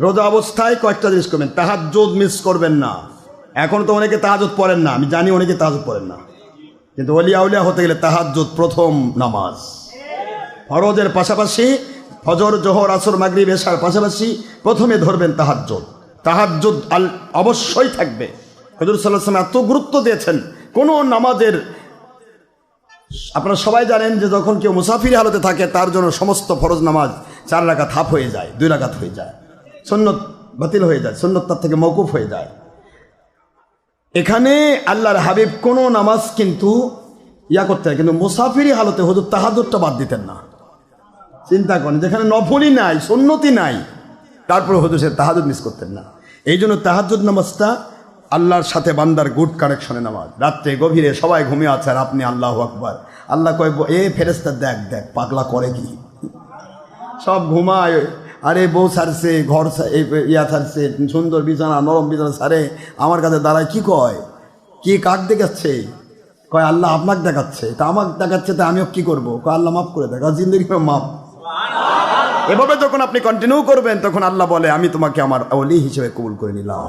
রোজা অবস্থায় কয়েকটা জিনিস করবেন। তাহাজ্জুদ মিস করবেন না। এখন তো অনেকে তাহাজুদ পড়েন না। আমি জানি অনেকে তাহাজুদ পড়েন না। কিন্তু অলিয়া উলিয়া হতে গেলে তাহাজ্জুদ প্রথম নামাজ। ফরজের পাশাপাশি ফজর, জোহর, আসর, মাগরিব, এশার পাশাপাশি প্রথমে ধরবেন তাহাজ্জুদ। তাহাজ্জুদ আল অবশ্যই থাকবে। হজুর সাল্লাহ এত গুরুত্ব দিয়েছেন। কোনো নামাজের আপনারা সবাই জানেন যে যখন কেউ মুসাফির হালতে থাকে, তার জন্য সমস্ত ফরজ নামাজ চার রাকাত হাফ হয়ে যায়, দুই রাকাত হয়ে যায়। সন্ন্যত বাতিল হয়ে যায় সন্ন্যত তার থেকে মৌকুফ হয়ে যায়। এখানে আল্লাহর হাবিব কোনো নামাজ কিন্তু ইয়া করতে হয়, কিন্তু মুসাফিরি হালতে হুজুর তাহাদুরটা বাদ দিতেন না। চিন্তা করেন, যেখানে নফলই নাই সন্নতি নাই, তারপরে হুজুর সে তাহাজুদ মিস করতেন না। এই জন্য তাহাজুদ নামাজটা আল্লাহর সাথে বান্দার গুড কানেকশনে নামাজ। রাত্রে গভীরে সবাই ঘুমিয়ে আছে আর আপনি আল্লাহ আকবার। আল্লাহ কয়, এ ফেরেস্তা দেখ দেখ, পাগলা করে কি? সব ঘুমায় আরে বউ সারছে, ঘর ইয়া ছাড়ছে সুন্দর বিছানা, নরম বিছানা সারে, আমার কাছে দাঁড়ায় কি কয়? কি কাক দেখাচ্ছে? কয়, আল্লাহ আপনাকে দেখাচ্ছে। তা আমাকে দেখাচ্ছে, তা আমিও কি করব? কয়, আল্লাহ মাফ করে দেখা জিন্দগি মাফ। এভাবে যখন আপনি কন্টিনিউ করবেন, তখন আল্লাহ বলে, আমি তোমাকে আমার অলি হিসেবে কবুল করে নিলাম।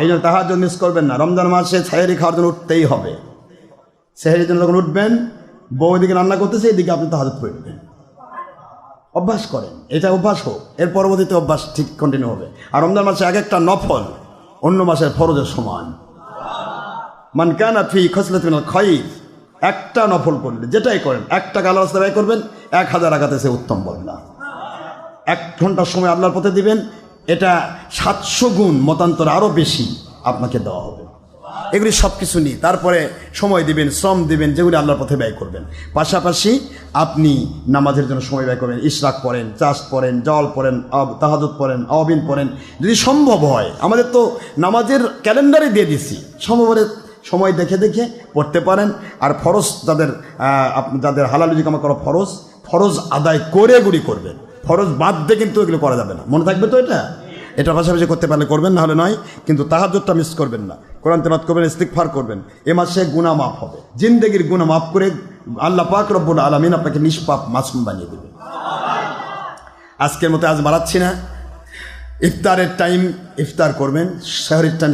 এই জন্য তাহার জন্য মিস করবেন না। রমজান মাসে ছায়ারি খাওয়ার জন্য উঠতেই হবে। সেহেরির জন্য যখন উঠবেন, বউ এদিকে রান্না করতেছে, এদিকে আপনি তাহাজত নেবেন। অভ্যাস করেন। এটা অভ্যাস হোক, এর পরবর্তীতে অভ্যাস ঠিক কন্টিনিউ হবে। আর রমজান মাসে এক একটা নফল, অন্য মাসের ফরজের সমান। মান কানা ফি খসলত খয়র, একটা নফল করলে যেটাই করেন একটা কালো রাস্তা ব্যয় করবেন, এক হাজার আঘাতে সে উত্তম বললা এক ঘণ্টার সময় আল্লাহর পথে দিবেন, এটা সাতশো গুণ মতান্তর আরও বেশি আপনাকে দেওয়া হবে। এগুলি সব কিছু নিয়ে। তারপরে সময় দিবেন, শ্রম দিবেন, যেগুলি আল্লাহর পথে ব্যয় করবেন। পাশাপাশি আপনি নামাজের জন্য সময় ব্যয় করবেন, ইশরাক পড়েন, চাষ পড়েন, জল পড়েন তাহাজুদ পড়েন আবিন পড়েন। যদি সম্ভব হয়, আমাদের তো নামাজের ক্যালেন্ডারে দিয়ে দিছি। সম্ভব হলে সময় দেখে দেখে পড়তে পারেন। আর ফরজ যাদের যাদের হালালুজি কামা করা ফরজ ফরজ আদায় করে এগুলি করবেন। ফরজ বাদ দিয়ে কিন্তু এগুলো করা যাবে না। মনে থাকবে তো এটা? এটা পাশাপাশি করতে পারলে করবেন না হলে নয়, কিন্তু তাহাজুদটা মিস করবেন না। কোরআন তেলাত করবেন ইস্তিকফার করবেন। এ মাসে গুণা মাফ হবে। জিন্দেগির গুণা মাফ করে আল্লাহ পাক রব্বুল আলমিন আপনাকে নিষ্পাপ মাসুম বানিয়ে দেবে আজকের মতো আজ বাড়াচ্ছি না। ইফতারের টাইম ইফতার করবেন, শহরের টাইম